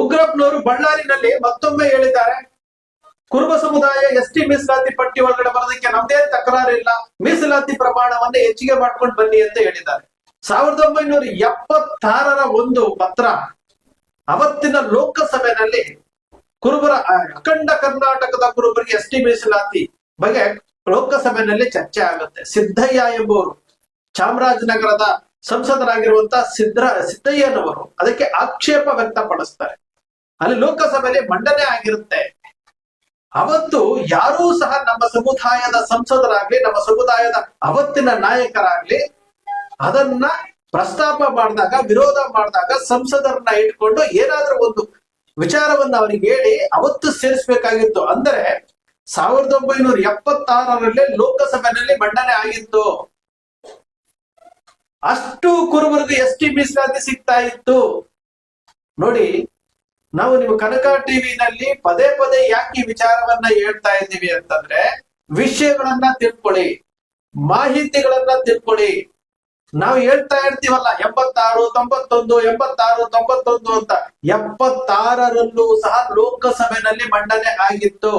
ಉಗ್ರಪ್ಪನವರು ಬಳ್ಳಾರಿನಲ್ಲಿ ಮತ್ತೊಮ್ಮೆ ಹೇಳಿದ್ದಾರೆ. ಕುರುಬ ಸಮುದಾಯ ಎಸ್ ಟಿ ಮೀಸಲಾತಿ ಪಟ್ಟಿ ಒಳಗಡೆ ಬರೋದಕ್ಕೆ ನಮ್ದೇ ತಕರಾರಿಲ್ಲ ಮೀಸಲಾತಿ ಪ್ರಮಾಣವನ್ನ ಹೆಚ್ಚಿಗೆ ಮಾಡ್ಕೊಂಡು ಬನ್ನಿ ಅಂತ ಹೇಳಿದ್ದಾರೆ. ಸಾವಿರದ ಒಂಬೈನೂರ ಎಪ್ಪತ್ತಾರರ ಒಂದು ಪತ್ರ ಅವತ್ತಿನ ಲೋಕಸಭೆಯಲ್ಲಿ ಕುರುಬರ ಅಖಂಡ ಕರ್ನಾಟಕದ ಕುರುಬರಿಗೆ ಎಸ್ ಟಿ ಮೀಸಲಾತಿ ಬಗ್ಗೆ ಲೋಕಸಭೆಯಲ್ಲಿ ಚರ್ಚೆ ಆಗುತ್ತೆ. ಸಿದ್ದಯ್ಯ ಎಂಬುವರು, ಚಾಮರಾಜನಗರದ ಸಂಸದರಾಗಿರುವಂತಹ ಸಿದ್ರ ಸಿದ್ದಯ್ಯನವರು ಅದಕ್ಕೆ ಆಕ್ಷೇಪ ವ್ಯಕ್ತಪಡಿಸ್ತಾರೆ. ಅಲ್ಲಿ ಲೋಕಸಭೆಯಲ್ಲಿ ಮಂಡನೆ ಆಗಿರುತ್ತೆ. ಅವತ್ತು ಯಾರೂ ಸಹ ನಮ್ಮ ಸಮುದಾಯದ ಸಂಸದರಾಗ್ಲಿ, ನಮ್ಮ ಸಮುದಾಯದ ಅವತ್ತಿನ ನಾಯಕರಾಗ್ಲಿ ಅದನ್ನ ಪ್ರಸ್ತಾಪ ಮಾಡಿದಾಗ, ವಿರೋಧ ಮಾಡಿದಾಗ ಸಂಸದರನ್ನ ಇಟ್ಕೊಂಡು ಏನಾದ್ರೂ ಒಂದು ವಿಚಾರವನ್ನ ಅವರಿಗೆ ಹೇಳಿ ಅವತ್ತು ಸೇರಿಸಬೇಕಾಗಿತ್ತು. ಅಂದ್ರೆ ಸಾವಿರದ ಒಂಬೈನೂರ ಎಪ್ಪತ್ತಾರರಲ್ಲಿ ಲೋಕಸಭೆಯಲ್ಲಿ ಮಂಡನೆ ಆಗಿತ್ತು. ಅಷ್ಟು ಕುರುಬರಿಗೆ ಎಸ್ ಟಿ ಮೀಸಲಾತಿ ಸಿಗ್ತಾ ಇತ್ತು. ನೋಡಿ ನಾವು ನೀವು ಕನಕ ಟಿವಿನಲ್ಲಿ ಪದೇ ಪದೇ ಯಾಕೆ ವಿಚಾರವನ್ನ ಹೇಳ್ತಾ ಇದ್ದೀವಿ ಅಂತಂದ್ರೆ ವಿಷಯಗಳನ್ನ ತಿಳ್ಕೊಳ್ಳಿ, ಮಾಹಿತಿಗಳನ್ನ ತಿಳ್ಕೊಳ್ಳಿ. ನಾವು ಹೇಳ್ತಾ ಇರ್ತೀವಲ್ಲ, ಎಂಬತ್ತಾರು, ತೊಂಬತ್ತೊಂದು ಎಂಬತ್ತಾರು, ತೊಂಬತ್ತೊಂದು ಅಂತ. ಎಪ್ಪತ್ತಾರರಲ್ಲೂ ಸಹ ಲೋಕಸಭೆಯಲ್ಲಿ ಮಂಡನೆ ಆಗಿತ್ತು.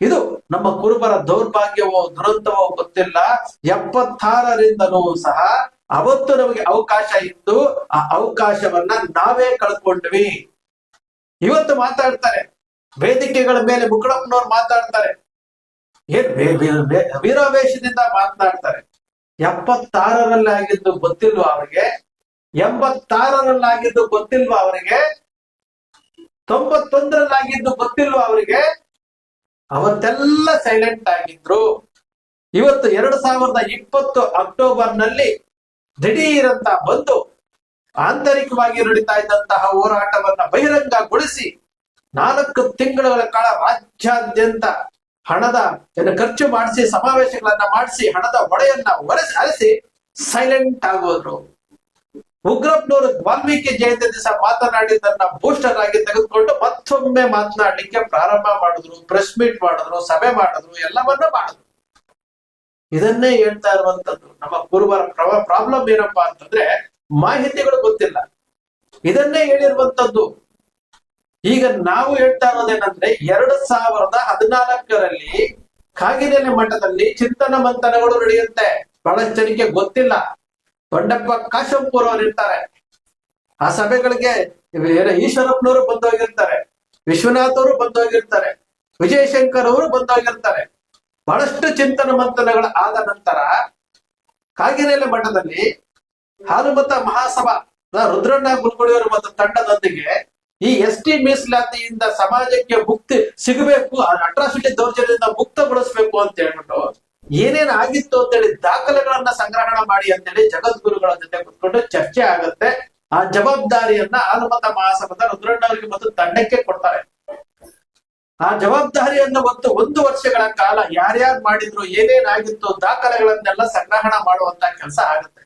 ಇದು ನಮ್ಮ ಕುರುಬರ ದೌರ್ಭಾಗ್ಯವೋ, ದುರಂತವೋ ಗೊತ್ತಿಲ್ಲ. ಎಪ್ಪತ್ತಾರರಿಂದಲೂ ಸಹ ಅವತ್ತು ನಮಗೆ ಅವಕಾಶ ಇತ್ತು. ಆ ಅವಕಾಶವನ್ನ ನಾವೇ ಕಳ್ಕೊಂಡ್ವಿ. ಇವತ್ತು ಮಾತಾಡ್ತಾರೆ. ವೇದಿಕೆಗಳ ಮೇಲೆ ಮುಕ್ಕಳಪ್ಪನವ್ರು ಮಾತಾಡ್ತಾರೆ. ಏನ್ ವೀರಾವೇಶದಿಂದ ಮಾತನಾಡ್ತಾರೆ ಎಪ್ಪತ್ತಾರರಲ್ಲಿ ಆಗಿದ್ದು ಗೊತ್ತಿಲ್ವಾ ಅವರಿಗೆ? ಎಂಬತ್ತಾರರಲ್ಲಿ ಆಗಿದ್ದು ಗೊತ್ತಿಲ್ವಾ ಅವರಿಗೆ? ತೊಂಬತ್ತೊಂದರಲ್ಲಿ ಆಗಿದ್ದು ಗೊತ್ತಿಲ್ವಾ ಅವರಿಗೆ? ಅವತ್ತೆಲ್ಲ ಸೈಲೆಂಟ್ ಆಗಿದ್ರು. ಇವತ್ತು ಎರಡು ಸಾವಿರದ ಇಪ್ಪತ್ತು ಅಕ್ಟೋಬರ್ನಲ್ಲಿ ದಿಢೀರಂತ ಬಂದು ಆಂತರಿಕವಾಗಿ ನಡೀತಾ ಇದ್ದಂತಹ ಹೋರಾಟವನ್ನ ಬಹಿರಂಗಗೊಳಿಸಿ ನಾಲ್ಕು ತಿಂಗಳುಗಳ ಕಾಲ ರಾಜ್ಯಾದ್ಯಂತ ಹಣದ ಖರ್ಚು ಮಾಡಿಸಿ, ಸಮಾವೇಶಗಳನ್ನ ಮಾಡಿಸಿ, ಹಣದ ಹೊಡೆಯನ್ನ ಒರೆಸಿ, ಅರಿಸಿ ಸೈಲೆಂಟ್ ಆಗೋದ್ರು ಉಗ್ರಪ್ಪನವರು ವಾಲ್ಮೀಕಿ ಜಯಂತಿ ದಿವಸ ಮಾತನಾಡಿದ್ದನ್ನ ಬೂಸ್ಟರ್ ಆಗಿ ತೆಗೆದುಕೊಂಡು ಮತ್ತೊಮ್ಮೆ ಮಾತನಾಡ್ಲಿಕ್ಕೆ ಪ್ರಾರಂಭ ಮಾಡಿದ್ರು ಪ್ರೆಸ್ ಮೀಟ್ ಮಾಡಿದ್ರು, ಸಭೆ ಮಾಡಿದ್ರು, ಎಲ್ಲವನ್ನ ಮಾಡಿದ್ರು. ಇದನ್ನೇ ಹೇಳ್ತಾ ಇರುವಂತದ್ದು. ನಮ್ಮ ಪೂರ್ವರ ಪ್ರಾಬ್ಲಮ್ ಏನಪ್ಪಾ ಅಂತಂದ್ರೆ ಮಾಹಿತಿಗಳು ಗೊತ್ತಿಲ್ಲ. ಇದನ್ನೇ ಹೇಳಿರುವಂತದ್ದು. ಈಗ ನಾವು ಹೇಳ್ತಾ ಇರೋದೇನಂದ್ರೆ ಎರಡು ಸಾವಿರದ ಹದಿನಾಲ್ಕರಲ್ಲಿ ಕಾಗಿನೆಲೆ ಮಠದಲ್ಲಿ ಚಿಂತನ ಮಂಥನಗಳು ನಡೆಯುತ್ತೆ. ಬಹಳಷ್ಟು ಜನಕ್ಕೆ ಗೊತ್ತಿಲ್ಲ. ದೊಡ್ಡಪ್ಪ ಕಾಶಂಪುರ್ ಅವರು ಇರ್ತಾರೆ. ಆ ಸಭೆಗಳಿಗೆ ಈಶ್ವರಪ್ಪನವರು ಬಂದೋಗಿರ್ತಾರೆ. ವಿಶ್ವನಾಥ್ ಅವರು ಬಂದೋಗಿರ್ತಾರೆ. ವಿಜಯಶಂಕರ್ ಅವರು ಬಂದೋಗಿರ್ತಾರೆ. ಬಹಳಷ್ಟು ಚಿಂತನ ಮಂಥನಗಳು ಆದ ನಂತರ ಕಾಗಿನೆಲೆ ಮಠದಲ್ಲಿ ಹಾಲುಮತ ಮಹಾಸಭಾ ರುದ್ರಣ್ಣ ಗುಲ್ಗುಳಿಯವರು ಮತ್ತು ತಂಡದೊಂದಿಗೆ ಈ ಎಸ್ ಟಿ ಮೀಸಲಾತಿಯಿಂದ ಸಮಾಜಕ್ಕೆ ಮುಕ್ತಿ ಸಿಗಬೇಕು ಅಟ್ರಾಸಿಟಿ ದೌರ್ಜನ್ಯದಿಂದ ಮುಕ್ತಗೊಳಿಸ್ಬೇಕು ಅಂತ ಹೇಳ್ಬಿಟ್ಟು ಏನೇನ್ ಆಗಿತ್ತು ಅಂತೇಳಿ ದಾಖಲೆಗಳನ್ನ ಸಂಗ್ರಹಣ ಮಾಡಿ ಅಂತೇಳಿ ಜಗದ್ಗುರುಗಳ ಜೊತೆ ಕುತ್ಕೊಂಡು ಚರ್ಚೆ ಆಗುತ್ತೆ. ಆ ಜವಾಬ್ದಾರಿಯನ್ನ ಆಲಮತ ಮಹಾಸಭದ ರುದ್ರಣ್ಣ ಅವರಿಗೆ ಮತ್ತು ತಂಡಕ್ಕೆ ಕೊಡ್ತಾರೆ. ಆ ಜವಾಬ್ದಾರಿಯನ್ನು ಒಂದು ಒಂದು ವರ್ಷಗಳ ಕಾಲ ಯಾರ್ಯಾರು ಮಾಡಿದ್ರು ಏನೇನಾಗಿತ್ತು ದಾಖಲೆಗಳನ್ನೆಲ್ಲ ಸಂಗ್ರಹಣ ಮಾಡುವಂತ ಕೆಲಸ ಆಗುತ್ತೆ.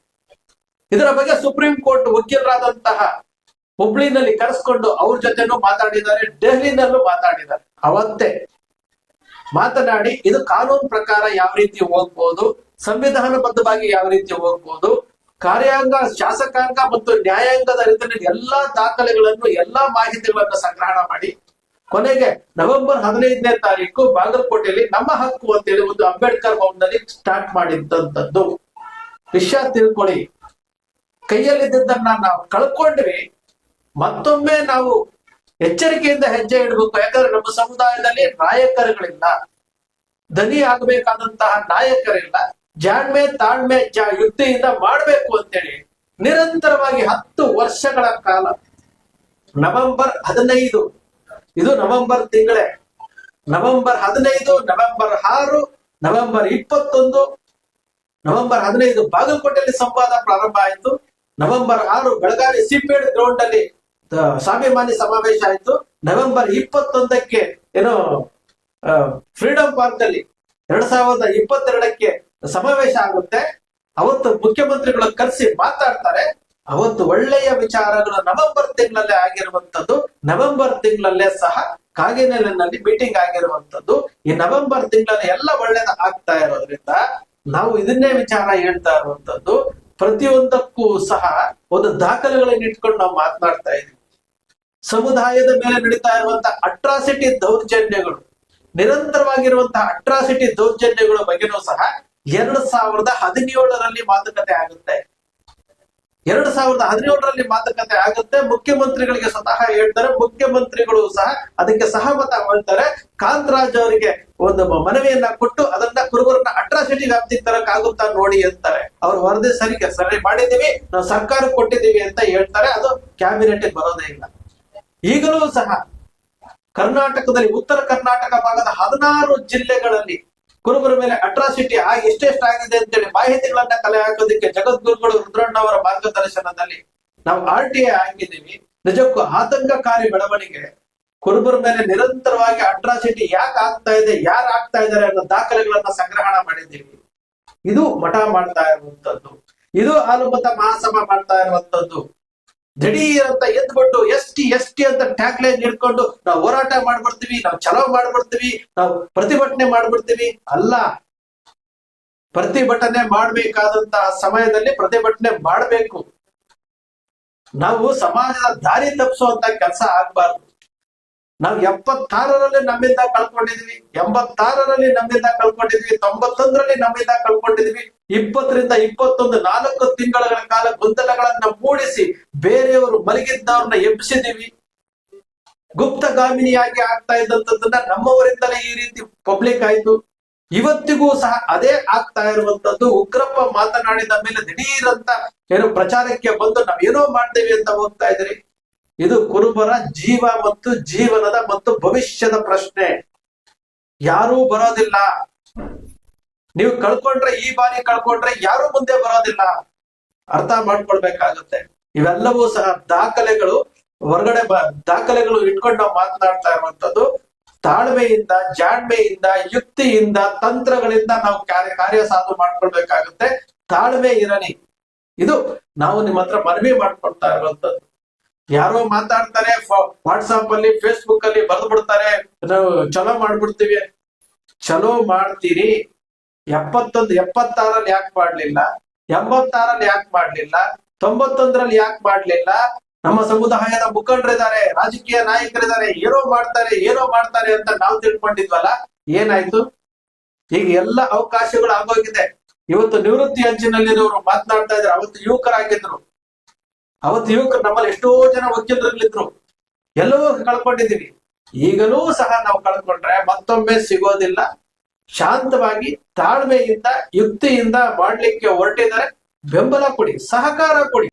ಇದರ ಬಗ್ಗೆ ಸುಪ್ರೀಂ ಕೋರ್ಟ್ ವಕೀಲರಾದಂತಹ ಹುಬ್ಳಿನಲ್ಲಿ ಕರೆಸ್ಕೊಂಡು ಅವ್ರ ಜೊತೆನೂ ಮಾತಾಡಿದ್ದಾರೆ, ಡೆಹಲಿನಲ್ಲೂ ಮಾತಾಡಿದ್ದಾರೆ. ಅವತ್ತೇ ಮಾತನಾಡಿ, ಇದು ಕಾನೂನು ಪ್ರಕಾರ ಯಾವ ರೀತಿ ಹೋಗ್ಬೋದು, ಸಂವಿಧಾನಬದ್ಧವಾಗಿ ಯಾವ ರೀತಿ ಹೋಗ್ಬೋದು, ಕಾರ್ಯಾಂಗ, ಶಾಸಕಾಂಗ ಮತ್ತು ನ್ಯಾಯಾಂಗದ ರೀತಿಯಲ್ಲಿ ಎಲ್ಲಾ ದಾಖಲೆಗಳನ್ನು, ಎಲ್ಲಾ ಮಾಹಿತಿಗಳನ್ನು ಸಂಗ್ರಹಣ ಮಾಡಿ ಕೊನೆಗೆ ನವೆಂಬರ್ ಹದಿನೈದನೇ ತಾರೀಕು ಬಾಗಲಕೋಟೆಯಲ್ಲಿ ನಮ್ಮ ಹಕ್ಕು ಅಂತೇಳಿ ಒಂದು ಅಂಬೇಡ್ಕರ್ ಭವನ್ನಲ್ಲಿ ಸ್ಟಾರ್ಟ್ ಮಾಡಿದ್ದಂಥದ್ದು ವಿಷಯ ತಿಳ್ಕೊಳ್ಳಿ. ಕೈಯಲ್ಲಿದ್ದನ್ನ ನಾವು ಕಳ್ಕೊಂಡ್ವಿ ಮತ್ತೊಮ್ಮೆ ನಾವು ಎಚ್ಚರಿಕೆಯಿಂದ ಹೆಜ್ಜೆ ಇಡಬೇಕು. ಯಾಕಂದ್ರೆ ನಮ್ಮ ಸಮುದಾಯದಲ್ಲಿ ನಾಯಕರುಗಳಿಲ್ಲ. ದನಿ ಆಗಬೇಕಾದಂತಹ ನಾಯಕರಿಲ್ಲ. ಜಾಣ್ಮೆ, ತಾಳ್ಮೆ, ಜಾ ಯುಕ್ತಿಯಿಂದ ಮಾಡಬೇಕು ಅಂತೇಳಿ ನಿರಂತರವಾಗಿ ಹತ್ತು ವರ್ಷಗಳ ಕಾಲ. ನವೆಂಬರ್ ಹದಿನೈದು ಇದು ನವೆಂಬರ್ ತಿಂಗಳೇ. ನವೆಂಬರ್ ಹದಿನೈದು, ನವೆಂಬರ್ ಆರು, ನವೆಂಬರ್ ಇಪ್ಪತ್ತೊಂದು, ನವೆಂಬರ್ ಹದಿನೈದು ಬಾಗಲಕೋಟೆಯಲ್ಲಿ ಸಂವಾದ ಪ್ರಾರಂಭ ಆಯಿತು. ನವೆಂಬರ್ ಆರು ಬೆಳಗಾವಿ ಸಿಪೇಡ್ ಗ್ರೌಂಡ್ ಅಲ್ಲಿ ಸ್ವಾಭಿಮಾನಿ ಸಮಾವೇಶ ಆಯಿತು. ನವೆಂಬರ್ ಇಪ್ಪತ್ತೊಂದಕ್ಕೆ ಏನು ಫ್ರೀಡಂ ಪಾರ್ಕ್ ಅಲ್ಲಿ ಎರಡ್ ಸಾವಿರದ ಇಪ್ಪತ್ತೆರಡಕ್ಕೆ ಸಮಾವೇಶ ಆಗುತ್ತೆ. ಅವತ್ತು ಮುಖ್ಯಮಂತ್ರಿಗಳು ಕರೆಸಿ ಮಾತಾಡ್ತಾರೆ. ಅವತ್ತು ಒಳ್ಳೆಯ ವಿಚಾರಗಳು ನವೆಂಬರ್ ತಿಂಗಳಲ್ಲೇ ಆಗಿರುವಂತದ್ದು ನವೆಂಬರ್ ತಿಂಗಳಲ್ಲೇ ಸಹ ಕಾಗಿನೆಲೆನಲ್ಲಿ ಮೀಟಿಂಗ್ ಆಗಿರುವಂತದ್ದು ಈ ನವೆಂಬರ್ ತಿಂಗಳಲ್ಲಿ ಎಲ್ಲ ಒಳ್ಳೇದ ಆಗ್ತಾ ಇರೋದ್ರಿಂದ ನಾವು ಇದನ್ನೇ ವಿಚಾರ ಹೇಳ್ತಾ ಇರುವಂಥದ್ದು. ಪ್ರತಿಯೊಂದಕ್ಕೂ ಸಹ ಒಂದು ದಾಖಲೆಗಳನ್ನ ಇಟ್ಕೊಂಡು ನಾವು ಮಾತನಾಡ್ತಾ ಇದೀವಿ. ಸಮುದಾಯದ ಮೇಲೆ ನಡೀತಾ ಇರುವಂತಹ ಅಟ್ರಾಸಿಟಿ ದೌರ್ಜನ್ಯಗಳು, ನಿರಂತರವಾಗಿರುವಂತಹ ಅಟ್ರಾಸಿಟಿ ದೌರ್ಜನ್ಯಗಳ ಬಗ್ಗೆನೂ ಸಹ ಎರಡ್ ಸಾವಿರದ ಹದಿನೇಳರಲ್ಲಿ ಮಾತುಕತೆ ಆಗುತ್ತೆ. ಎರಡ್ ಸಾವಿರದ ಹದಿನೇಳರಲ್ಲಿ ಮಾತುಕತೆ ಆಗುತ್ತೆ. ಮುಖ್ಯಮಂತ್ರಿಗಳಿಗೆ ಸ್ವತಃ ಹೇಳ್ತಾರೆ. ಮುಖ್ಯಮಂತ್ರಿಗಳು ಸಹ ಅದಕ್ಕೆ ಸಹಮತ ಹೊಂದ್ತಾರೆ. ಕಾಂತರಾಜ್ ಅವರಿಗೆ ಒಂದು ಮನವಿಯನ್ನ ಕೊಟ್ಟು ಅದನ್ನ ಕುರುಬರನ್ನ ಅಟ್ರಾಸಿಟಿ ವ್ಯಾಪ್ತಿಗೆ ತರಕಾಗುತ್ತಾ ನೋಡಿ ಅಂತಾರೆ. ಅವ್ರು ವರದಿ ಸರಿ ಸರಿ ಮಾಡಿದೀವಿ ನಾವು ಸರ್ಕಾರ ಕೊಟ್ಟಿದ್ದೀವಿ ಅಂತ ಹೇಳ್ತಾರೆ. ಅದು ಕ್ಯಾಬಿನೆಟ್ ಬರೋದೇ ಇಲ್ಲ. ಈಗಲೂ ಸಹ ಕರ್ನಾಟಕದಲ್ಲಿ ಉತ್ತರ ಕರ್ನಾಟಕ ಭಾಗದ ಹದಿನಾರು ಜಿಲ್ಲೆಗಳಲ್ಲಿ ಕುರುಬರ ಮೇಲೆ ಅಟ್ರಾಸಿಟಿ ಆಗಿ ಎಷ್ಟೆಷ್ಟಾಗಿದೆ ಅಂತೇಳಿ ಮಾಹಿತಿಗಳನ್ನ ಕಲೆ ಹಾಕೋದಕ್ಕೆ ಜಗದ್ಗುರುಗಳು ರುದ್ರಣ್ಣವರ ಮಾರ್ಗದರ್ಶನದಲ್ಲಿ ನಾವು ಆರ್ ಟಿ ಐ ಹಾಕಿದ್ದೀವಿ ನಿಜಕ್ಕೂ ಆತಂಕಕಾರಿ ಬೆಳವಣಿಗೆ. ಕುರುಬರ ಮೇಲೆ ನಿರಂತರವಾಗಿ ಅಟ್ರಾಸಿಟಿ ಯಾಕೆ ಆಗ್ತಾ ಇದೆ, ಯಾರು ಆಗ್ತಾ ಇದ್ದಾರೆ ಅನ್ನೋ ದಾಖಲೆಗಳನ್ನ ಸಂಗ್ರಹಣ ಮಾಡಿದ್ದೀವಿ. ಇದು ಮಠ ಮಾಡ್ತಾ ಇರುವಂತದ್ದು. ಇದು ಹಾಲುಮತ ಮಹಾಸಭಾ ಮಾಡ್ತಾ ಇರುವಂತದ್ದು. ದಿಢೀರ್ ಅಂತ ಎದ್ಬಿಟ್ಟು ಎಸ್ ಟಿ ಎಸ್ ಟಿ ಅಂತ ಟ್ಯಾಗ್ ಲೈನ್ ಹಿಡ್ಕೊಂಡು ನಾವು ಹೋರಾಟ ಮಾಡ್ಬಿಡ್ತೀವಿ, ನಾವು ಚಲೋ ಮಾಡ್ಬಿಡ್ತೀವಿ, ನಾವು ಪ್ರತಿಭಟನೆ ಮಾಡ್ಬಿಡ್ತೀವಿ. ಅಲ್ಲ, ಪ್ರತಿಭಟನೆ ಮಾಡ್ಬೇಕಾದಂತಹ ಸಮಯದಲ್ಲಿ ಪ್ರತಿಭಟನೆ ಮಾಡ್ಬೇಕು. ನಾವು ಸಮಾಜದ ದಾರಿ ತಪ್ಪಿಸುವಂತ ಕೆಲಸ ಆಗ್ಬಾರ್ದು. ನಾವು ಎಪ್ಪತ್ತಾರರಲ್ಲಿ ನಮ್ಮಿಂದ ಕಳ್ಕೊಂಡಿದ್ವಿ, ಎಂಬತ್ತಾರರಲ್ಲಿ ನಮ್ಮಿಂದ ಕಳ್ಕೊಂಡಿದ್ವಿ, ತೊಂಬತ್ತೊಂದರಲ್ಲಿ ನಮ್ಮಿಂದ ಕಳ್ಕೊಂಡಿದ್ವಿ, ಇಪ್ಪತ್ತರಿಂದ ಇಪ್ಪತ್ತೊಂದು ನಾಲ್ಕು ತಿಂಗಳ ಕಾಲ ಗೊಂದಲಗಳನ್ನ ಮೂಡಿಸಿ ಬೇರೆಯವರು ಮಲಗಿದ್ದವ್ರನ್ನ ಎಬ್ಬಿಸಿದೀವಿ ಗುಪ್ತಗಾಮಿನಿಯಾಗಿ ಆಗ್ತಾ ಇದ್ದಂಥದ್ದನ್ನ ನಮ್ಮವರಿಂದಲೇ ಈ ರೀತಿ ಪಬ್ಲಿಕ್ ಆಯ್ತು. ಇವತ್ತಿಗೂ ಸಹ ಅದೇ ಆಗ್ತಾ ಇರುವಂತದ್ದು ಉಗ್ರಪ್ಪ ಮಾತನಾಡಿದ ಮೇಲೆ ದಿಢೀರಂತ ಏನು ಪ್ರಚಾರಕ್ಕೆ ಬಂದು ನಾವೇನೋ ಮಾಡ್ತೇವೆ ಅಂತ ಹೋಗ್ತಾ ಇದ್ರಿ ಇದು ಕುರುಬರ ಜೀವ ಮತ್ತು ಜೀವನದ ಮತ್ತು ಭವಿಷ್ಯದ ಪ್ರಶ್ನೆ. ಯಾರೂ ಬರೋದಿಲ್ಲ. ನೀವು ಕಳ್ಕೊಂಡ್ರೆ ಈ ಬಾರಿ ಕಳ್ಕೊಂಡ್ರೆ ಯಾರು ಮುಂದೆ ಬರೋದಿಲ್ಲ. ಅರ್ಥ ಮಾಡ್ಕೊಳ್ಬೇಕಾಗುತ್ತೆ. ಇವೆಲ್ಲವೂ ಸಹ ದಾಖಲೆಗಳು, ಹೊರಗಡೆ ದಾಖಲೆಗಳು ಇಟ್ಕೊಂಡು ನಾವು ಮಾತನಾಡ್ತಾ ಇರುವಂತದ್ದು ತಾಳ್ಮೆಯಿಂದ, ಜಾಣ್ಮೆಯಿಂದ, ಯುಕ್ತಿಯಿಂದ, ತಂತ್ರಗಳಿಂದ ನಾವು ಕಾರ್ಯ ಕಾರ್ಯ ಸಾಧು ಮಾಡ್ಕೊಳ್ಬೇಕಾಗುತ್ತೆ. ತಾಳ್ಮೆ ಇರಲಿ. ಇದು ನಾವು ನಿಮ್ಮ ಹತ್ರ ಮನವಿ ಮಾಡ್ಕೊಳ್ತಾ ಇರುವಂತದ್ದು ಯಾರೋ ಮಾತಾಡ್ತಾರೆ ವಾಟ್ಸಾಪ್ ಅಲ್ಲಿ ಫೇಸ್ಬುಕ್ ಅಲ್ಲಿ ಬರೆದು ಬಿಡ್ತಾರೆ, ನಾವು ಚಲೋ ಮಾಡ್ಬಿಡ್ತೀವಿ. ಚಲೋ ಮಾಡ್ತೀರಿ. ಎಪ್ಪತ್ತೊಂದು, ಎಪ್ಪತ್ತಾರಲ್ಲಿ ಯಾಕೆ ಮಾಡ್ಲಿಲ್ಲ? ಎಂಬತ್ತಾರಲ್ಲಿ ಯಾಕೆ ಮಾಡ್ಲಿಲ್ಲ? ತೊಂಬತ್ತೊಂದರಲ್ಲಿ ಯಾಕೆ ಮಾಡ್ಲಿಲ್ಲ? ನಮ್ಮ ಸಮುದಾಯದ ಮುಖಂಡರಿದ್ದಾರೆ, ರಾಜಕೀಯ ನಾಯಕರಿದ್ದಾರೆ, ಏನೋ ಮಾಡ್ತಾರೆ ಏನೋ ಮಾಡ್ತಾರೆ ಅಂತ ನಾವು ತಿಳ್ಕೊಂಡಿದ್ವಲ್ಲ, ಏನಾಯ್ತು? ಈಗ ಎಲ್ಲ ಅವಕಾಶಗಳು ಆಗೋಗಿದೆ. ಇವತ್ತು ನಿವೃತ್ತಿ ಅಂಚಿನಲ್ಲಿರೋರು ಮಾತನಾಡ್ತಾ ಇದ್ರು ಅವತ್ತು ಯುವಕರಾಗಿದ್ರು. ಅವತ್ತು ಯುವಕರು ನಮ್ಮಲ್ಲಿ ಎಷ್ಟೋ ಜನ ವಕೀಲರಲ್ಲಿದ್ರು ಎಲ್ಲವೂ ಕಳ್ಕೊಂಡಿದ್ದೀವಿ. ಈಗಲೂ ಸಹ ನಾವು ಕಳ್ಕೊಂಡ್ರೆ ಮತ್ತೊಮ್ಮೆ ಸಿಗೋದಿಲ್ಲ. ಶಾಂತವಾಗಿ, ತಾಳ್ಮೆಯಿಂದ, ಯುಕ್ತಿಯಿಂದ ಮಾಡ್ಲಿಕ್ಕೆ ಹೊರಟಿದ್ದಾರೆ. ಬೆಂಬಲ ಕೊಡಿ, ಸಹಕಾರ ಕೊಡಿ.